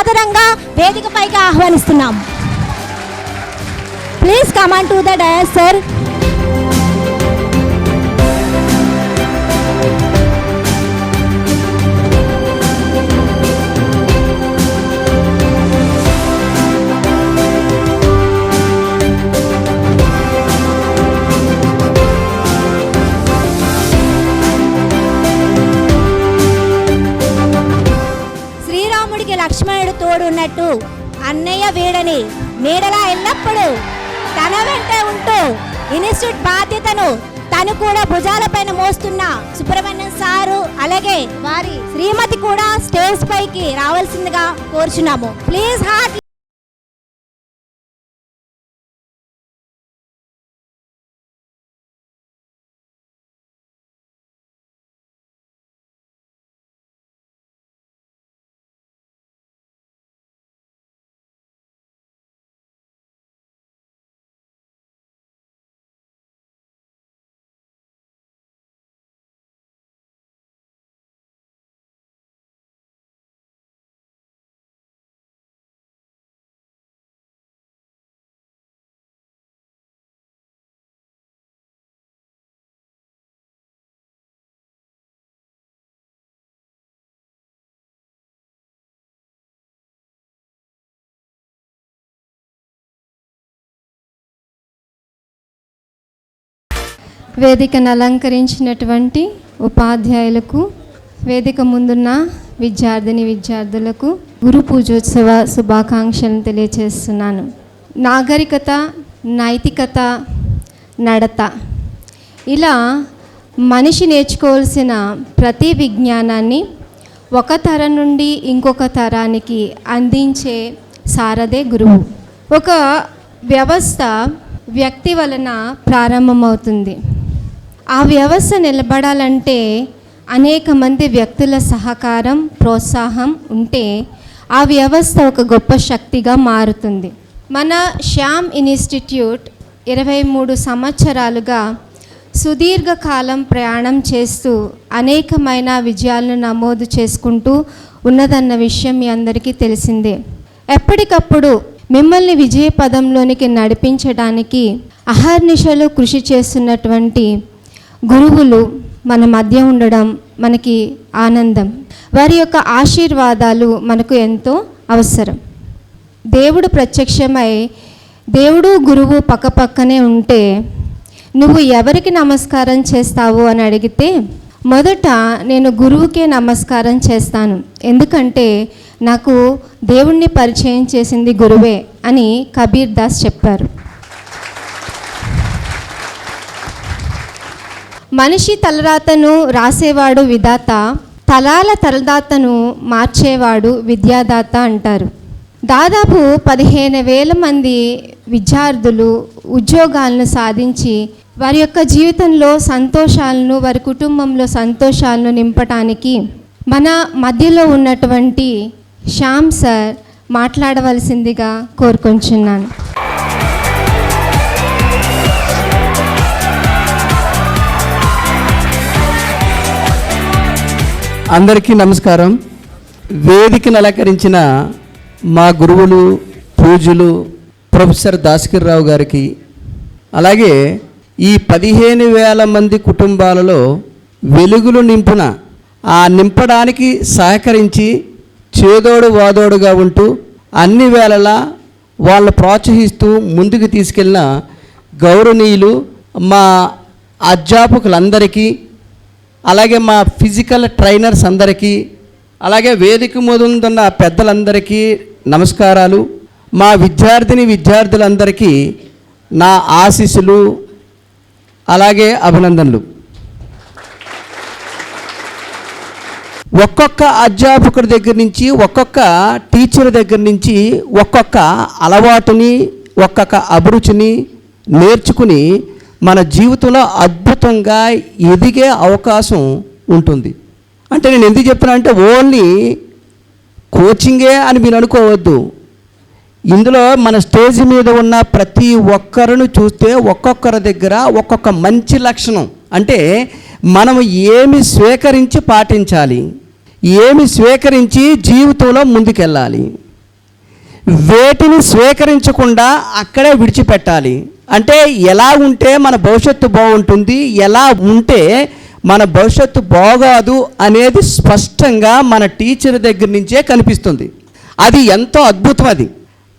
సాదరంగా వేదికపైకి ఆహ్వానిస్తున్నాం. Please come on to the dais sir ఉన్నట్టు అన్నయ్య వీడని నీడలా ఎల్లప్పుడూ తన వెంట ఉంటూ ఇన్స్టిట్యూట్ బాధ్యతను తను కూడా భుజాలపైన మోస్తున్న సుబ్రహ్మణ్యం సారు అలాగే వారి శ్రీమతి కూడా స్టేజ్ పైకి రావాల్సిందిగా కోరుచున్నాము. ప్లీజ్ హార్ట్ వేదికను అలంకరించినటువంటి ఉపాధ్యాయులకు వేదిక ముందున్న విద్యార్థిని విద్యార్థులకు గురు పూజోత్సవ శుభాకాంక్షలను తెలియజేస్తున్నాను నాగరికత నైతికత నడత. ఇలా మనిషి నేర్చుకోవాల్సిన ప్రతి విజ్ఞానాన్ని ఒక తరం నుండి ఇంకొక తరానికి అందించే సారదే గురువు. ఒక వ్యవస్థ వ్యక్తి వలన ప్రారంభమవుతుంది. ఆ వ్యవస్థ నిలబడాలంటే అనేక మంది వ్యక్తుల సహకారం ప్రోత్సాహం ఉంటే ఆ వ్యవస్థ ఒక గొప్ప శక్తిగా మారుతుంది. మన శ్యామ్ ఇన్స్టిట్యూట్ ఇరవై మూడు సంవత్సరాలుగా సుదీర్ఘకాలం ప్రయాణం చేస్తూ అనేకమైన విజయాలను నమోదు చేసుకుంటూ ఉన్నదన్న విషయం మీ అందరికీ తెలిసిందే. ఎప్పటికప్పుడు మిమ్మల్ని విజయ పదంలోనికి నడిపించడానికి అహర్నిశలు కృషి చేస్తున్నటువంటి గురువులు మన మధ్య ఉండడం మనకి ఆనందం. వారి యొక్క ఆశీర్వాదాలు మనకు ఎంతో అవసరం. దేవుడు ప్రత్యక్షమై దేవుడు గురువు పక్కపక్కనే ఉంటే నువ్వు ఎవరికి నమస్కారం చేస్తావు అని అడిగితే మొదట నేను గురువుకే నమస్కారం చేస్తాను. ఎందుకంటే నాకు దేవుణ్ణి పరిచయం చేసింది గురువే అని కబీర్ దాస్ చెప్పారు. మనిషి తలరాతను రాసేవాడు విధాత తలాల తలదాతను మార్చేవాడు విద్యాదాత అంటారు. దాదాపు పదిహేను వేల మంది విద్యార్థులు ఉద్యోగాలను సాధించి వారి యొక్క జీవితంలో సంతోషాలను వారి కుటుంబంలో సంతోషాలను నింపటానికి మన మధ్యలో ఉన్నటువంటి శ్యామ్ సార్ మాట్లాడవలసిందిగా కోరుకొంచున్నాను. అందరికీ నమస్కారం. వేదికను అలంకరించిన మా గురువులు పూజలు ప్రొఫెసర్ రావు గారికి అలాగే ఈ పదిహేను వేల మంది కుటుంబాలలో వెలుగులు నింపున ఆ నింపడానికి సహకరించి చేదోడు వాదోడుగా ఉంటూ అన్ని వేళలా వాళ్ళు ప్రోత్సహిస్తూ ముందుకు తీసుకెళ్ళిన గౌరవనీయులు మా అధ్యాపకులందరికీ అలాగే మా ఫిజికల్ ట్రైనర్స్ అందరికీ అలాగే వేదిక ముందున్న పెద్దలందరికీ నమస్కారాలు. మా విద్యార్థిని విద్యార్థులందరికీ నా ఆశీస్సులు అలాగే అభినందనలు. ఒక్కొక్క అధ్యాపకుడి దగ్గర నుంచి ఒక్కొక్క టీచర్ దగ్గర నుంచి ఒక్కొక్క అలవాటుని ఒక్కొక్క అభిరుచిని నేర్చుకుని మన జీవితంలో అద్భుతంగా ఎదిగే అవకాశం ఉంటుంది. అంటే నేను ఎందుకు చెప్తున్నా అంటే ఓన్లీ కోచింగే అని మీరు అనుకోవద్దు. ఇందులో మన స్టేజ్ మీద ఉన్న ప్రతి ఒక్కరిని చూస్తే ఒక్కొక్కరి దగ్గర ఒక్కొక్క మంచి లక్షణం. అంటే మనం ఏమి స్వీకరించి పాటించాలి? ఏమి స్వీకరించి జీవితంలో ముందుకెళ్ళాలి? వేటిని స్వీకరించకుండా అక్కడే విడిచిపెట్టాలి? అంటే ఎలా ఉంటే మన భవిష్యత్తు బాగుంటుంది ఎలా ఉంటే మన భవిష్యత్తు బాగాదు అనేది స్పష్టంగా మన టీచర్ దగ్గర నుంచే కనిపిస్తుంది. అది ఎంతో అద్భుతం అది.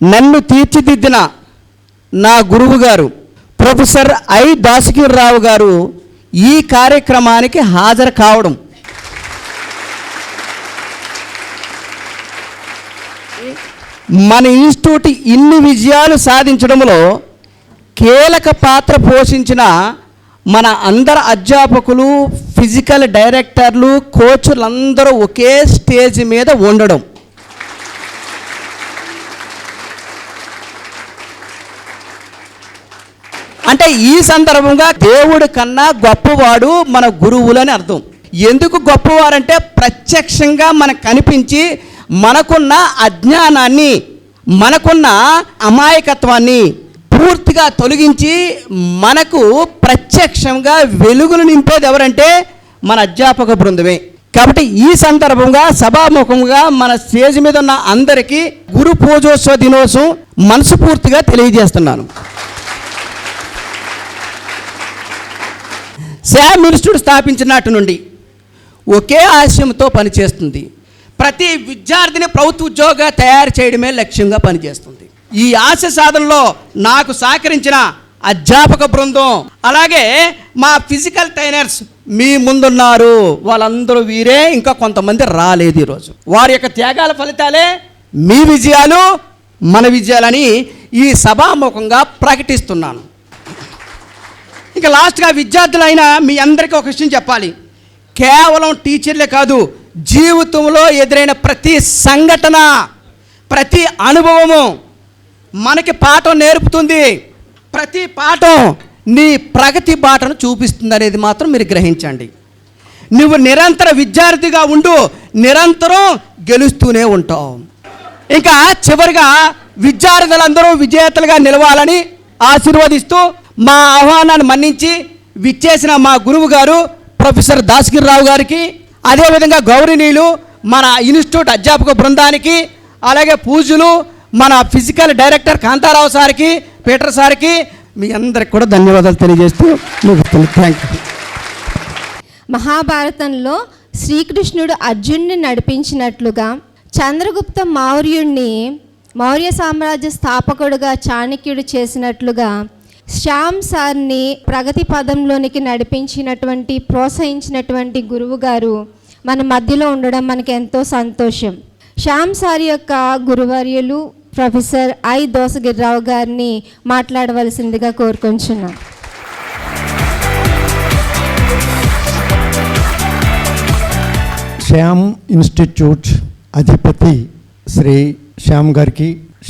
నన్ను తీర్చిదిద్దిన నా గురువు గారు ప్రొఫెసర్ ఐ దాసగిరిరావు గారు ఈ కార్యక్రమానికి హాజరు కావడం. మన ఇన్స్టిట్యూట్ ఇన్ని విజయాలు సాధించడంలో కీలక పాత్ర పోషించిన మన అందరు అధ్యాపకులు ఫిజికల్ డైరెక్టర్లు కోచులందరూ ఒకే స్టేజ్ మీద ఉండడం. అంటే ఈ సందర్భంగా దేవుడు కన్నా గొప్పవాడు మన గురువులని అర్థం. ఎందుకు గొప్పవారంటే ప్రత్యక్షంగా మనకు కనిపించి మనకున్న అజ్ఞానాన్ని మనకున్న అమాయకత్వాన్ని పూర్తిగా తొలగించి మనకు ప్రత్యక్షంగా వెలుగులు నింపేది ఎవరంటే మన అధ్యాపక బృందమే. కాబట్టి ఈ సందర్భంగా సభాముఖంగా మన స్టేజ్ మీద ఉన్న అందరికీ గురు పూజోత్సవ దినోత్సవం మనస్ఫూర్తిగా తెలియజేస్తున్నాను. శామ్ ఇన్స్టిట్యూట్ స్థాపించినట్టు నుండి ఒకే ఆశయంతో పనిచేస్తుంది. ప్రతి విద్యార్థిని ప్రభుత్వ ఉద్యోగ తయారు చేయడమే లక్ష్యంగా పనిచేస్తుంది. ఈ ఆశ సాధనలో నాకు సహకరించిన అధ్యాపక బృందం అలాగే మా ఫిజికల్ ట్రైనర్స్ మీ ముందున్నారు. వాళ్ళందరూ వీరే ఇంకా కొంతమంది రాలేదు ఈరోజు. వారి యొక్క త్యాగాల ఫలితాలే మీ విజయాలు మన విజయాలని ఈ సభాముఖంగా ప్రకటిస్తున్నాను. ఇక లాస్ట్గా విద్యార్థులైన మీ అందరికీ ఒక విషయం చెప్పాలి. కేవలం టీచర్లే కాదు జీవితంలో ఎదురైన ప్రతి సంఘటన ప్రతి అనుభవము మనకి పాఠం నేర్పుతుంది. ప్రతి పాఠం నీ ప్రగతి బాటను చూపిస్తుంది అనేది మాత్రం మీరు గ్రహించండి. నువ్వు నిరంతర విద్యార్థిగా ఉండు నిరంతరం గెలుస్తూనే ఉంటావు. ఇంకా చివరిగా విద్యార్థులందరూ విజేతలుగా నిలవాలని ఆశీర్వదిస్తూ మా ఆహ్వానాన్ని మన్నించి విచ్చేసిన మా గురువు గారు ప్రొఫెసర్ దాసగిరిరావు గారికి అదేవిధంగా గౌరీనీయులు మన ఇన్స్టిట్యూట్ అధ్యాపక బృందానికి అలాగే పూజలు మన ఫిజికల్ డైరెక్టర్ కాంతారావు సార్కి పీటర్ సార్కి మీ అందరికి కూడా ధన్యవాదాలు తెలియజేస్తూ థ్యాంక్ యూ మహాభారతంలో శ్రీకృష్ణుడు అర్జున్ని నడిపించినట్లుగా చంద్రగుప్త మౌర్యుణ్ణి మౌర్య సామ్రాజ్య స్థాపకుడుగా చాణక్యుడు చేసినట్లుగా శ్యామ్ సార్ని ప్రగతి పదంలోనికి నడిపించినటువంటి ప్రోత్సహించినటువంటి గురువు గారు మన మధ్యలో ఉండడం మనకి ఎంతో సంతోషం. శ్యామ్ సార్ యొక్క గురువర్యులు ప్రొఫెసర్ ఐ దోసగిరిరావు గారిని మాట్లాడవలసిందిగా కోరుకుంటున్నాను శ్యామ్ ఇన్స్టిట్యూట్ అధిపతి శ్రీ శ్యామ్ గారికి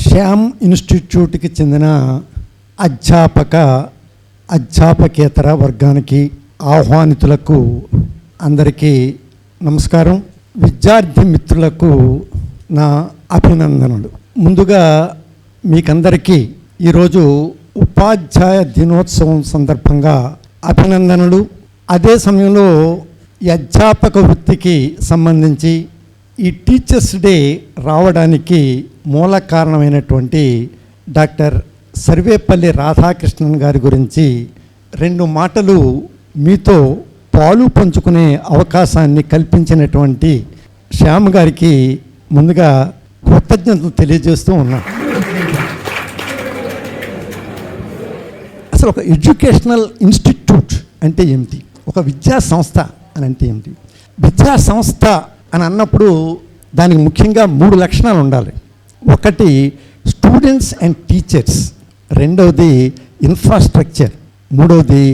శ్యామ్ ఇన్స్టిట్యూట్కి చెందిన అధ్యాపక అధ్యాపకేతర వర్గానికి ఆహ్వానితులకు అందరికీ నమస్కారం. విద్యార్థి మిత్రులకు నా అభినందనలు. ముందుగా మీకందరికీ ఈరోజు ఉపాధ్యాయ దినోత్సవం సందర్భంగా అభినందనలు. అదే సమయంలో ఈ అధ్యాపక వృత్తికి సంబంధించి ఈ టీచర్స్ డే రావడానికి మూల కారణమైనటువంటి డాక్టర్ సర్వేపల్లి రాధాకృష్ణన్ గారి గురించి రెండు మాటలు మీతో పాలు పంచుకునే అవకాశాన్ని కల్పించినటువంటి శ్యామ్ గారికి ముందుగా కృతజ్ఞతలు తెలియజేస్తూ ఉన్నాను అసలు ఒక ఎడ్యుకేషనల్ ఇన్స్టిట్యూట్ అంటే ఏమిటి? ఒక విద్యా సంస్థ అని అంటే ఏమిటి? విద్యా సంస్థ అని అన్నప్పుడు దానికి ముఖ్యంగా మూడు లక్షణాలు ఉండాలి. ఒకటి స్టూడెంట్స్ అండ్ టీచర్స్ రెండవది ఇన్ఫ్రాస్ట్రక్చర్ మూడవది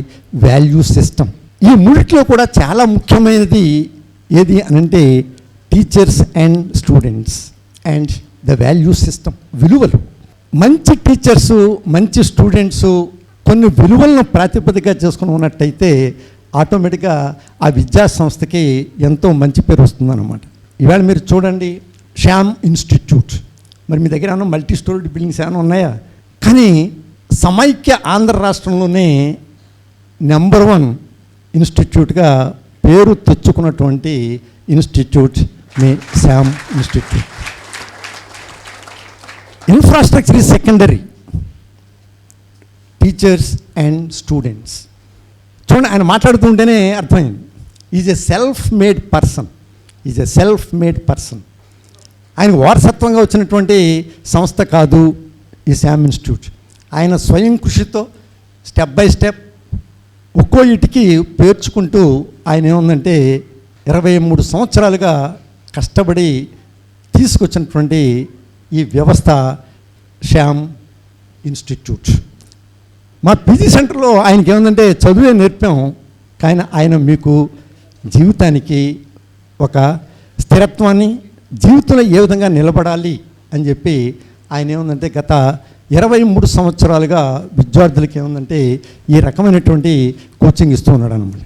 వాల్యూ సిస్టమ్ ఈ మూడిట్లో కూడా చాలా ముఖ్యమైనది ఏది అని అంటే teachers and students and the value system విలువలు. మంచి టీచర్సు మంచి స్టూడెంట్సు కొన్ని విలువలను ప్రాతిపదిక చేసుకుని ఉన్నట్టయితే ఆటోమేటిక్గా ఆ విద్యా సంస్థకి ఎంతో మంచి పేరు వస్తుందన్నమాట. ఇవాళ మీరు చూడండి శ్యామ్ ఇన్స్టిట్యూట్. మరి మీ దగ్గర ఏమైనా మల్టీ స్టోరీ బిల్డింగ్స్ ఏమైనా ఉన్నాయా? కానీ సమైక్య ఆంధ్ర రాష్ట్రంలోనే నెంబర్ వన్ ఇన్స్టిట్యూట్గా పేరు తెచ్చుకున్నటువంటి institute me Shyam institute. Infrastructure is secondary teachers and students చూడండి ఆయన మాట్లాడుతుంటేనే అర్థమైంది. Is a self made person is a self made person ఆయన వారసత్వంగా వచ్చినటువంటి సంస్థ కాదు ఈ శామ్ ఇన్స్టిట్యూట్. ఆయన స్వయం కృషితో స్టెప్ బై స్టెప్ ఒక్కో ఇటుకి పేర్చుకుంటూ ఆయన ఏముందంటే ఇరవై మూడు సంవత్సరాలుగా కష్టపడి తీసుకొచ్చినటువంటి ఈ వ్యవస్థ శ్యామ్ ఇన్స్టిట్యూట్. మా పీజీ సెంటర్లో ఆయనకి ఏముందంటే చదువే నేర్పాం కానీ ఆయన మీకు జీవితానికి ఒక స్థిరత్వాన్ని జీవితంలో ఏ విధంగా నిలబడాలి అని చెప్పి ఆయన ఏముందంటే గత ఇరవై మూడు సంవత్సరాలుగా విద్యార్థులకి ఏముందంటే ఈ రకమైనటువంటి కోచింగ్ ఇస్తూ ఉన్నాడు అనమాట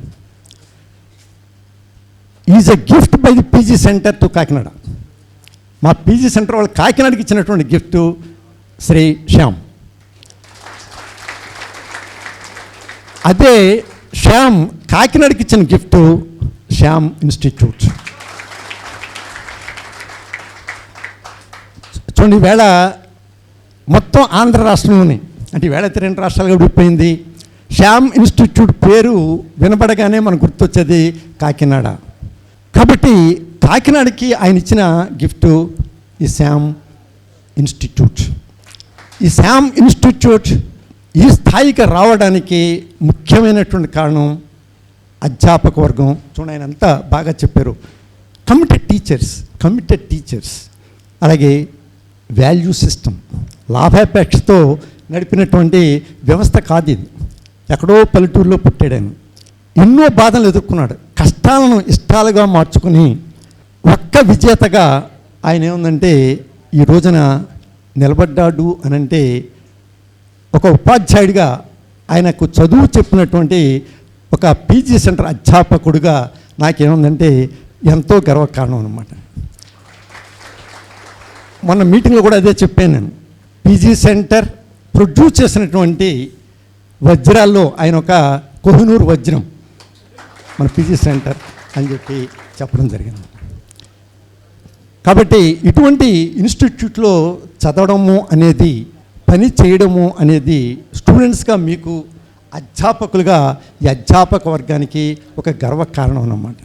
is a gift by the PG centre to Kakinada. మా పీజీ సెంటర్ వాళ్ళు కాకినాడకి ఇచ్చినటువంటి గిఫ్ట్ శ్రీ శ్యామ్. అదే శ్యామ్ కాకినాడకి ఇచ్చిన గిఫ్ట్ శ్యామ్ ఇన్స్టిట్యూట్. చూడండి ఈవేళ మొత్తం ఆంధ్ర రాష్ట్రంలోని అంటే ఈవేళ అయితే రెండు రాష్ట్రాలుగా విడిపోయింది. శ్యామ్ ఇన్స్టిట్యూట్ పేరు వినబడగానే మనకు గుర్తొచ్చేది కాకినాడ. కాబట్టి కాకినాడకి ఆయన ఇచ్చిన గిఫ్ట్ ఈ శామ్ ఇన్స్టిట్యూట్. ఈ శామ్ ఇన్స్టిట్యూట్ ఈ స్థాయికి రావడానికి ముఖ్యమైనటువంటి కారణం అధ్యాపక వర్గం. చూడండి ఆయన అంతా బాగా చెప్పారు. కమిటెడ్ టీచర్స్ కమిటెడ్ టీచర్స్ అలాగే వాల్యూ సిస్టమ్ లాభాపేక్షతో నడిపినటువంటి వ్యవస్థ కాదు ఇది. ఎక్కడో పల్లెటూరులో పుట్టాడు ఆయన. ఎన్నో బాధలు ఎదుర్కొన్నాడు. కష్టాలను ఇష్టాలుగా మార్చుకుని ఒక్క విజేతగా ఆయన ఏముందంటే ఈ రోజున నిలబడ్డాడు అని అంటే ఒక ఉపాధ్యాయుడిగా ఆయనకు చదువు చెప్పినటువంటి ఒక పీజీ సెంటర్ అధ్యాపకుడిగా నాకేముందంటే ఎంతో గర్వకారణం అనమాట మొన్న మీటింగ్లో కూడా అదే చెప్పాను నేను. పీజీ సెంటర్ ప్రొడ్యూస్ చేసినటువంటి వజ్రాల్లో ఆయన ఒక కోహినూరు వజ్రం మన పీజీ సెంటర్ అని చెప్పి చెప్పడం జరిగింది. కాబట్టి ఇటువంటి ఇన్స్టిట్యూట్లో చదవడము అనేది పని చేయడము అనేది స్టూడెంట్స్గా మీకు అధ్యాపకులుగా ఈ అధ్యాపక వర్గానికి ఒక గర్వకారణం అన్నమాట.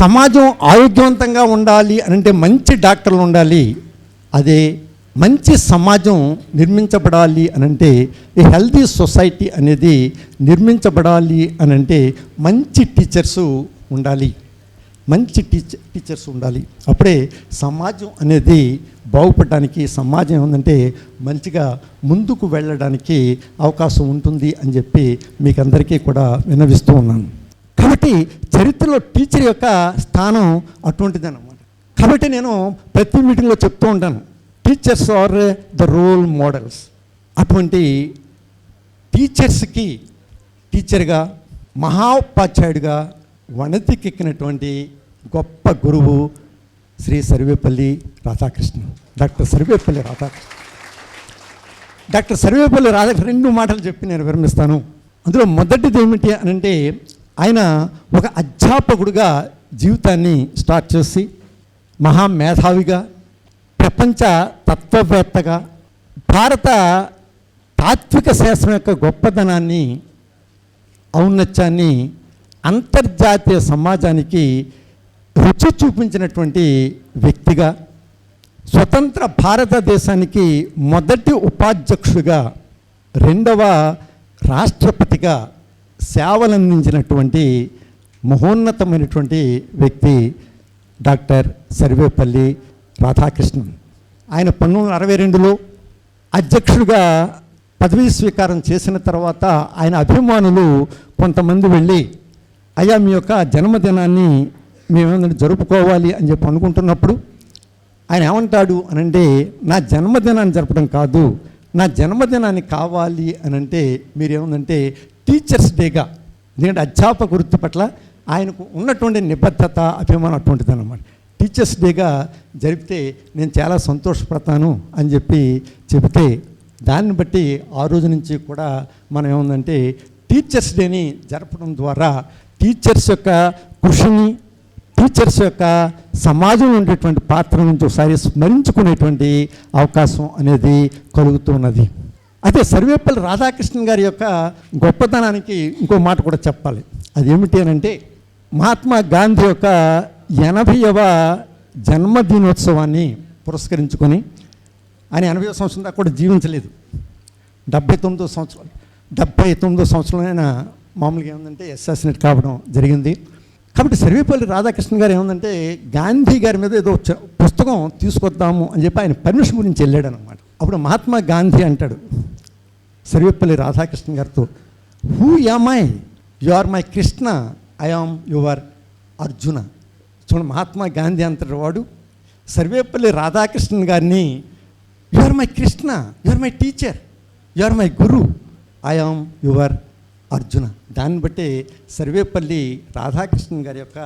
సమాజం ఆరోగ్యవంతంగా ఉండాలి అంటే మంచి డాక్టర్లు ఉండాలి అదే మంచి సమాజం నిర్మించబడాలి అనంటే ఈ హెల్తీ సొసైటీ అనేది నిర్మించబడాలి అనంటే మంచి టీచర్సు ఉండాలి. మంచి టీచర్ టీచర్స్ ఉండాలి. అప్పుడే సమాజం అనేది బాగుపడడానికి సమాజం ఏంటంటే మంచిగా ముందుకు వెళ్ళడానికి అవకాశం ఉంటుంది అని చెప్పి మీకు అందరికీ కూడా విన్నవిస్తూ ఉన్నాను. కాబట్టి చరిత్రలో టీచర్ యొక్క స్థానం అటువంటిదన్నమాట. కాబట్టి నేను ప్రతి మీటింగ్లో చెప్తూ ఉంటాను teachers are the role models అటువంటి టీచర్స్కి టీచర్గా మహాపాధ్యాయుడిగా వనతికెక్కినటువంటి గొప్ప గురువు శ్రీ సర్వేపల్లి రాధాకృష్ణ. డాక్టర్ సర్వేపల్లి రాధాకృష్ణ. డాక్టర్ సర్వేపల్లి రాధాకృష్ణ రెండు మాటలు చెప్పి నేను విరమిస్తాను. అందులో మొదటిది ఏమిటి అని అంటే ఆయన ఒక అధ్యాపకుడిగా జీవితాన్ని స్టార్ట్ చేసి మహామేధావిగా ప్రపంచ తత్వవేత్తగా భారత తాత్విక శాస్త్రం యొక్క గొప్పదనాన్ని ఔన్నత్యాన్ని అంతర్జాతీయ సమాజానికి రుచి చూపించినటువంటి వ్యక్తిగా స్వతంత్ర భారతదేశానికి మొదటి ఉపాధ్యక్షుడిగా రెండవ రాష్ట్రపతిగా సేవలందించినటువంటి మహోన్నతమైనటువంటి వ్యక్తి డాక్టర్ సర్వేపల్లి రాధాకృష్ణన్. ఆయన పంతొమ్మిది వందల అరవై రెండులో అధ్యక్షుడిగా పదవీ స్వీకారం చేసిన తర్వాత ఆయన అభిమానులు కొంతమంది వెళ్ళి అయ్యా మీ యొక్క జన్మదినాన్ని మేమేమంటే జరుపుకోవాలి అని చెప్పి అనుకుంటున్నప్పుడు ఆయన ఏమంటాడు అనంటే నా జన్మదినాన్ని జరపడం కాదు నా జన్మదినాన్ని కావాలి అని అంటే మీరేముందంటే టీచర్స్ డేగా. ఎందుకంటే అధ్యాపక వృత్తి పట్ల ఆయనకు ఉన్నటువంటి నిబద్ధత అభిమానం అటువంటిది అనమాట టీచర్స్ డేగా జరిపితే నేను చాలా సంతోషపడతాను అని చెప్పి చెబితే దాన్ని బట్టి ఆ రోజు నుంచి కూడా మనం ఏముందంటే టీచర్స్ డేని జరపడం ద్వారా టీచర్స్ యొక్క కృషిని టీచర్స్ యొక్క సమాజంలో ఉండేటువంటి పాత్ర నుంచి ఒకసారి స్మరించుకునేటువంటి అవకాశం అనేది కలుగుతున్నది. అయితే సర్వేపల్లి రాధాకృష్ణన్ గారి యొక్క గొప్పతనానికి ఇంకో మాట కూడా చెప్పాలి. అదేమిటి అని అంటే మహాత్మా గాంధీ యొక్క ఎనభైవ జన్మదినోత్సవాన్ని పురస్కరించుకొని ఆయన ఎనభై సంవత్సరం దాకా కూడా జీవించలేదు. డెబ్బై తొమ్మిదో సంవత్సరం డెబ్బై తొమ్మిదో సంవత్సరం ఆయన మామూలుగా ఏముందంటే అసాసినేట్ కావడం జరిగింది. కాబట్టి సర్వేపల్లి రాధాకృష్ణ గారు ఏముందంటే గాంధీ గారి మీద ఏదో పుస్తకం తీసుకొద్దాము అని చెప్పి ఆయన పర్మిషన్ గురించి వెళ్ళాడు అనమాట అప్పుడు మహాత్మా గాంధీ అంటాడు సర్వేపల్లి రాధాకృష్ణ గారితో who am I you are my Krishna I am your Arjuna చూడండి మహాత్మా గాంధీ అంతటి వాడు సర్వేపల్లి రాధాకృష్ణ గారిని you are my Krishna you are my teacher you are my guru I am your Arjuna. దాన్ని బట్టి సర్వేపల్లి రాధాకృష్ణన్ గారి యొక్క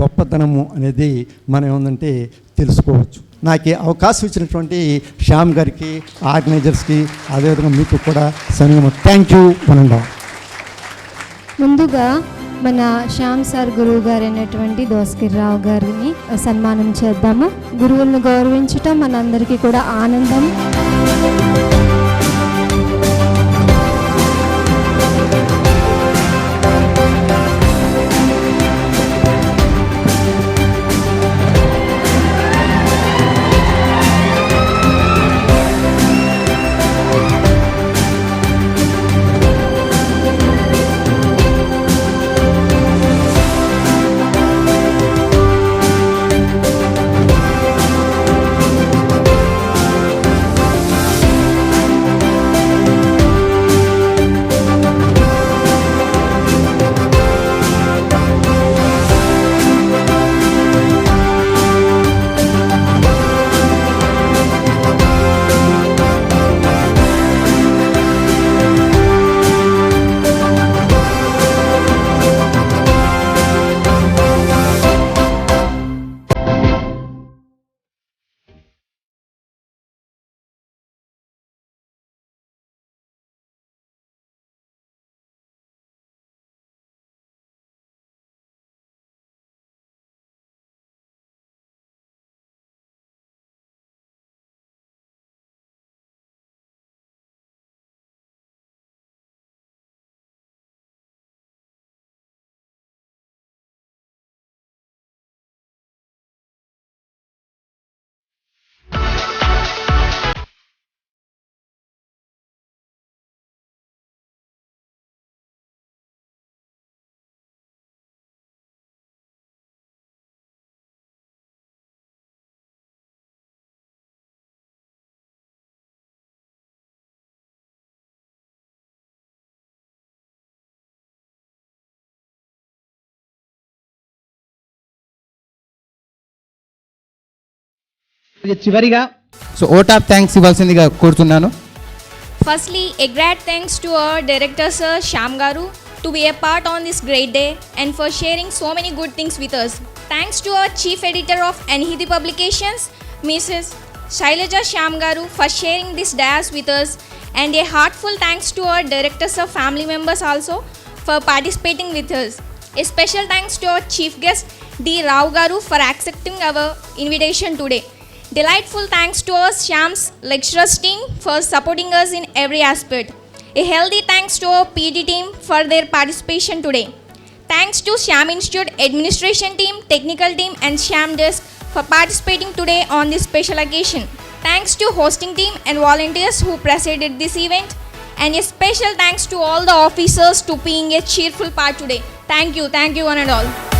గొప్పతనము అనేది మనం ఏముందంటే తెలుసుకోవచ్చు. నాకు అవకాశం ఇచ్చినటువంటి శ్యామ్ గారికి ఆర్గనైజర్స్కి అదేవిధంగా మీకు కూడా సమయం థ్యాంక్ యూ మనండా ముందుగా మన శ్యామ్ సార్ గురువు గారు అయినటువంటి దోస్కిర్రావు గారిని సన్మానం చేద్దాము. గురువులను గౌరవించటం మనందరికీ కూడా ఆనందం. చివరిగా సో ఓట్ ఆఫ్ థ్యాంక్స్ ఇవ్వాల్సిందిగా కోరుతున్నాను Firstly, a great thanks to our director Sir Sham Garu to be a part on this great day and for sharing so many good things with us. Thanks to our chief editor of Anhidi Publications, Mrs. Shailaja Sham Garu for sharing this dais with us and a heartful thanks to our directors of family members also for participating with us. A special thanks to our chief guest D. Rao Garu for accepting our invitation today. Delightful thanks to our Sham's lecturers team for supporting us in every aspect. A healthy thanks to our PD team for their participation today. Thanks to Sham Institute administration team, technical team and Sham desk for participating today on this special occasion. Thanks to hosting team and volunteers who presided this event. And a special thanks to all the officers to being a cheerful part today. Thank you, thank you one and all.